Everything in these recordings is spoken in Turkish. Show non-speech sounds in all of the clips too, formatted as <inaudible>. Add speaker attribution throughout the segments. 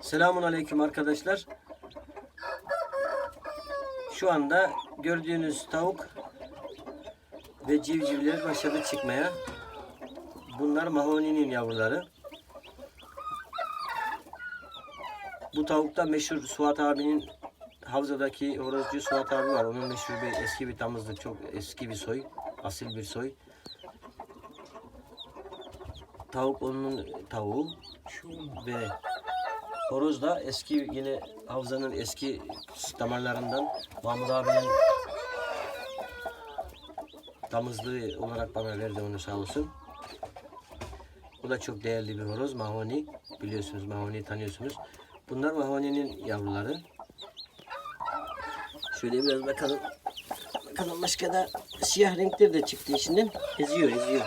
Speaker 1: Selamun Aleyküm arkadaşlar. Şu anda gördüğünüz tavuk ve civcivler başladı çıkmaya. Bunlar mahoninin yavruları. Bu tavukta meşhur Suat abinin Havzadaki horozcu Suat abi var. Onun meşhur bir eski bir damızlık. Çok eski bir soy. Asil bir soy. Tavuk onun tavuğu ve horoz da eski yine havzanın eski damarlarından Mahmut abinin damızlığı olarak bana verdi onu sağ olsun. Bu da çok değerli bir horoz. Mahoni. Biliyorsunuz Mahoni'yi tanıyorsunuz. Bunlar Mahoni'nin yavruları. Şöyle biraz bakalım. Bakalım başka da siyah renkler de çıktı içinden. Eziyor eziyor.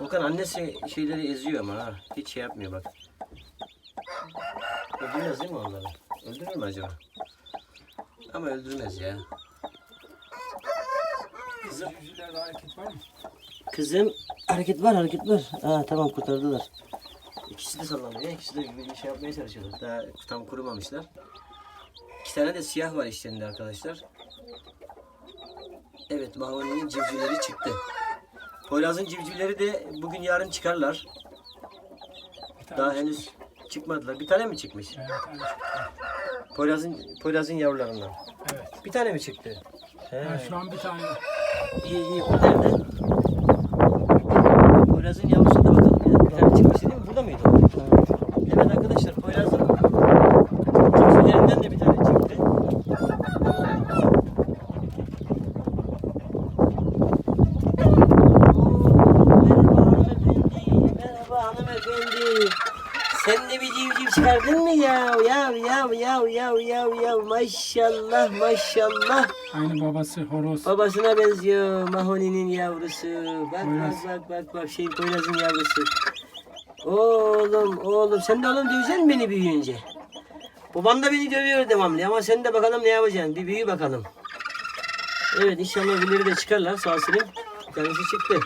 Speaker 1: Volkan annesi şeyleri eziyor ama ha. Hiç şey yapmıyor bak. Öldürmez değil mi onları? Öldürür mü acaba? Ama öldürmez ya. Kızım,
Speaker 2: Yüzülerde hareket var mı?
Speaker 1: kızım hareket var hareket var. Ha tamam kurtardılar. İkisi de sallanıyor. İkisi de bir şey yapmaya çalışıyorlar. Daha tam kurumamışlar. İki tane de siyah var işlerinde arkadaşlar. Evet Mahvani'nin civcivleri çıktı. Poyraz'ın civcivleri de bugün yarın çıkarlar. Daha henüz çıkmadılar. Bir tane mi çıkmış?
Speaker 2: Evet, bir tane çıktı.
Speaker 1: Poyraz'ın Poyraz'ın yavrularından.
Speaker 2: Evet.
Speaker 1: Bir tane mi çıktı? He.
Speaker 2: Ha, şu an bir tane.
Speaker 1: İyi iyi. O nerede? Poyraz'ın yavrusu da bakalım ya. Bir tane çıkmış değil mi? Burada mıydı? Evet arkadaşlar Poyraz'ın civcivlerinden de bir tane çıktı. Merhaba hanımefendi. Merhaba hanımefendi. Sen de bir civciv çıkardın mı ya? Ya ya ya ya ya ya maşallah maşallah.
Speaker 2: Aynı babası horoz.
Speaker 1: Babasına benziyor Mahoni'nin yavrusu. Bak
Speaker 2: Poyraz.
Speaker 1: bak bak bak bak şey Poyraz'ın yavrusu. Oğlum oğlum sen de oğlum döveceksin beni büyüyünce. Babam da beni dövüyor devamlı ama sen de bakalım ne yapacaksın bir büyü bakalım. Evet inşallah öbürleri de çıkarlar sağ olsun. Bir tanesi çıktı.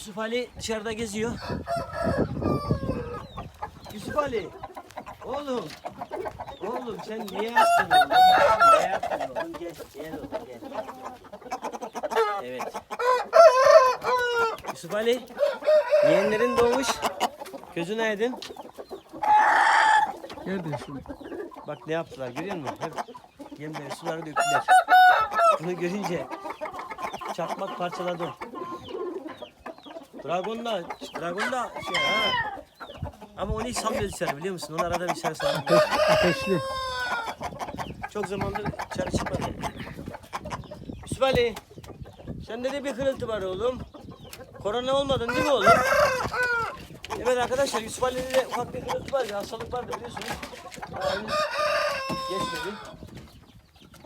Speaker 1: Yusuf Ali dışarıda geziyor. Yusuf Ali. Oğlum. Oğlum sen niye yaptın oğlum? Yaptın oğlum? Gel, gel oğlum gel. Evet. Yusuf Ali. Yeğenlerin doğmuş. Gözün aydın.
Speaker 2: Gel de şunu.
Speaker 1: Bak ne yaptılar görüyor musun? Hep yemleri suları döktüler. Bunu görünce çakmak parçaladı. Dragon da, Dragon da şey ha. Ama onu hiç salmıyor dışarı biliyor musun? Onu arada bir dışarı salmıyor.
Speaker 2: Ateşli.
Speaker 1: Çok zamandır dışarı çıkmadı. Yusuf Ali, sende de bir kırıltı var oğlum. Korona olmadın değil mi oğlum? Evet arkadaşlar Yusuf Ali'de de ufak bir kırıltı var. Bir hastalık vardı biliyorsunuz. Daha henüz geçmedi.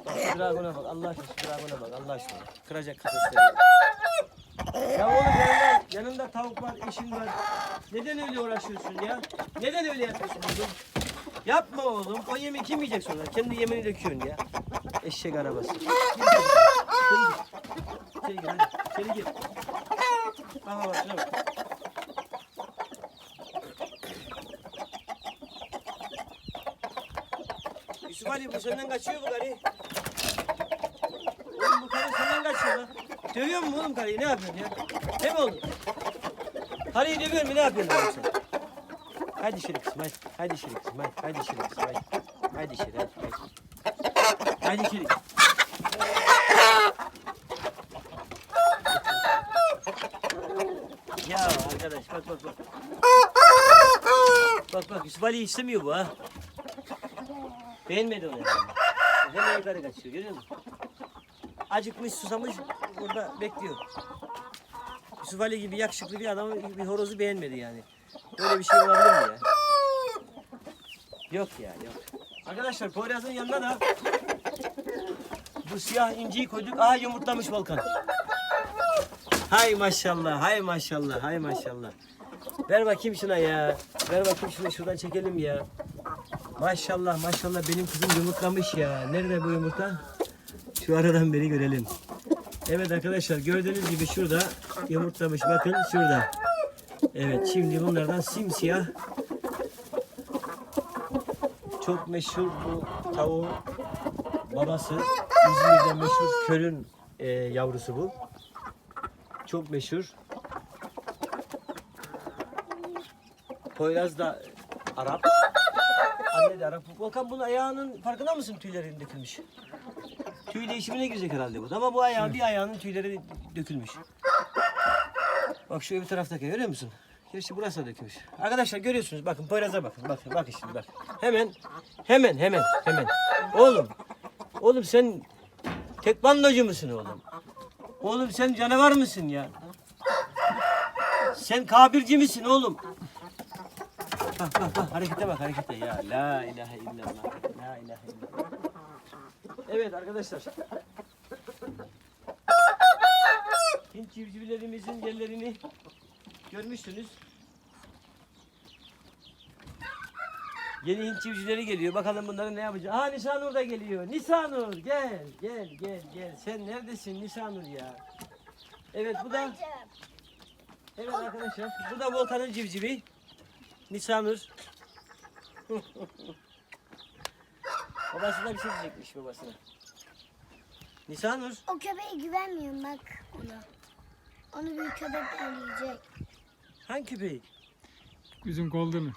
Speaker 1: Bak şu Dragon'a bak. Allah aşkına şu Dragon'a bak. Allah aşkına. Kıracak kafesleri. Ya oğlum yanında, yanında tavuk var, eşin var. Neden öyle uğraşıyorsun ya? Neden öyle yapıyorsun oğlum? Yapma oğlum. O yemeği kim yiyecek sonra? Kendi yemeğini döküyorsun ya. Eşek arabası. Gir gir. İçeri gir. Bak bak şuna bak. Yusuf Ali bu senden kaçıyor bu karı. Oğlum bu karı senden kaçıyor lan. Dövüyor mu oğlum karıyı? Ne yapıyorsun ya? Ne mi oldu? Karıyı dövüyor mu? Ne yapıyorsun oğlum sen? Hadi şöyle kızım hadi. Hadi şöyle kızım hadi. Hadi şöyle kızım hadi. Hadi şöyle hadi. Hadi, hadi şöyle. Ya arkadaş bak bak bak. Bak bak Yusuf Ali istemiyor bu ha. Beğenmedi onu yani. Hemen yukarı kaçıyor görüyor musun? Acıkmış susamış burada bekliyor. Yusuf Ali gibi yakışıklı bir adamı bir horozu beğenmedi yani. Böyle bir şey olabilir mi ya? Yok ya yok. Arkadaşlar Poyraz'ın yanına da bu siyah inciyi koyduk. Aha yumurtlamış Volkan. Hay maşallah, hay maşallah, hay maşallah. Ver bakayım şuna ya. Ver bakayım şunu şuradan çekelim ya. Maşallah maşallah benim kızım yumurtlamış ya. Nerede bu yumurta? Şu aradan beri görelim. Evet arkadaşlar gördüğünüz gibi şurada yumurtlamış. Bakın şurada. Evet şimdi bunlardan simsiyah çok meşhur bu tavuğun babası İzmir'de meşhur körün e, yavrusu bu. Çok meşhur. Poyraz da Arap. Anne de Arap. Volkan bunun ayağının farkında mısın tüylerin dökülmüş? Tüy değişimine girecek herhalde bu. Ama bu ayağın bir ayağının tüyleri dökülmüş. Bak şu öbür taraftaki görüyor musun? Gerçi burası da dökülmüş. Arkadaşlar görüyorsunuz bakın Poyraz'a bakın. Bakın bakın şimdi bak. Hemen hemen hemen hemen. Oğlum. Oğlum sen tekvandocu musun oğlum? Oğlum sen canavar mısın ya? Sen kabirci misin oğlum? Bak bak bak harekete bak harekete ya. La ilahe illallah. La ilahe illallah. Evet arkadaşlar. Hint civcivlerimizin yerlerini görmüşsünüz. Yeni Hint civcivleri geliyor. Bakalım bunları ne yapacak? Ha Nisanur da geliyor. Nisanur gel gel gel gel. Sen neredesin Nisanur ya? Evet bu da Evet arkadaşlar bu da Volkan'ın civcivi. Nisanur. <laughs> Babası da bir şey diyecekmiş babasına. Nisanur.
Speaker 3: O köpeğe güvenmiyorum bak ona. Onu bir köpekler yiyecek.
Speaker 1: Hangi köpeği?
Speaker 2: Bizim golden'ı.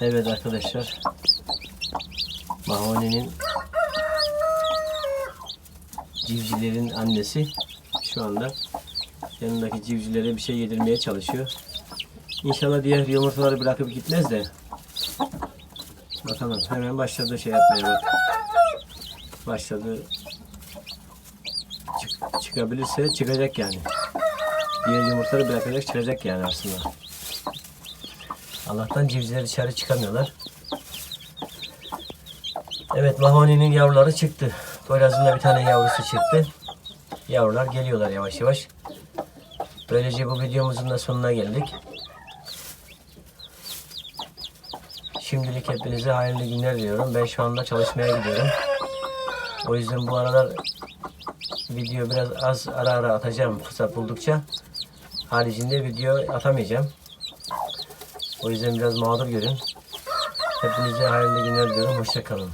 Speaker 1: Evet arkadaşlar. Mahoni'nin civcivlerin annesi şu anda yanındaki civcivlere bir şey yedirmeye çalışıyor. İnşallah diğer yumurtaları bırakıp gitmez de. Bakalım hemen başladı şey yapmaya bak. Başladı. Çık- çıkabilirse çıkacak yani. Diğer yumurtaları bırakacak çıkacak yani aslında. Allah'tan civcivler dışarı çıkamıyorlar. Evet Mahoni'nin yavruları çıktı. Poyraz'ın da bir tane yavrusu çıktı. Yavrular geliyorlar yavaş yavaş. Böylece bu videomuzun da sonuna geldik. Şimdilik hepinize hayırlı günler diliyorum. Ben şu anda çalışmaya gidiyorum. O yüzden bu aralar video biraz az ara ara atacağım fırsat buldukça. Haricinde video atamayacağım. O yüzden biraz mağdur görün. Hepinize hayırlı günler diliyorum. Hoşça kalın.